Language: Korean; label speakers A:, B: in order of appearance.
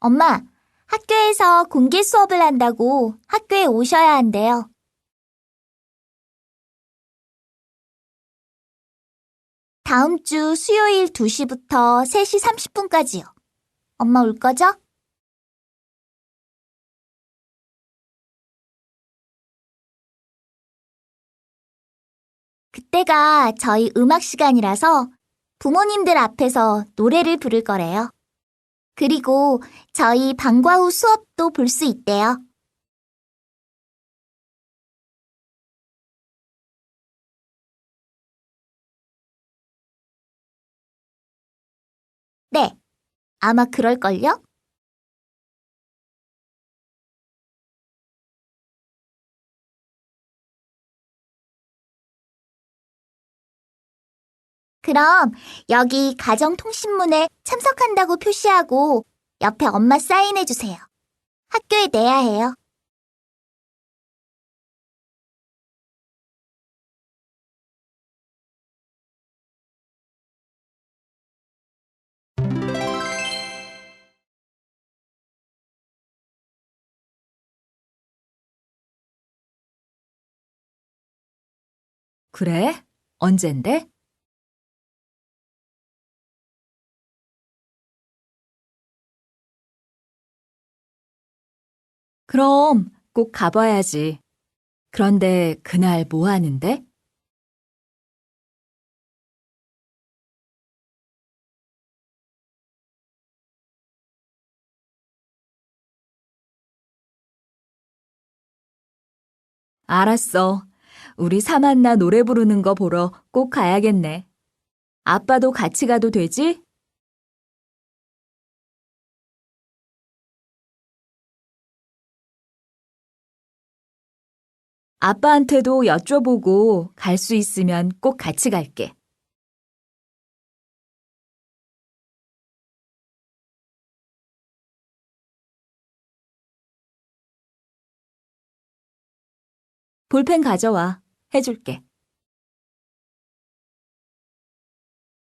A: 엄마, 학교에서 공개 수업을 한다고 학교에 오셔야 한대요. 다음 주 수요일 2시부터 3시 30분까지요. 엄마 올 거죠? 그때가 저희 음악 시간이라서 부모님들 앞에서 노래를 부를 거래요. 그리고 저희 방과 후 수업도 볼 수 있대요. 네, 아마 그럴걸요? 그럼 여기 가정통신문에 참석한다고 표시하고 옆에 엄마 사인해 주세요. 학교에 내야 해요.
B: 그래? 언젠데? 그럼 꼭 가봐야지. 그런데 그날 뭐 하는데? 알았어. 우리 사만나 노래 부르는 거 보러 꼭 가야겠네. 아빠도 같이 가도 되지? 아빠한테도 여쭤보고 갈 수 있으면 꼭 같이 갈게. 볼펜 가져와. 해줄게.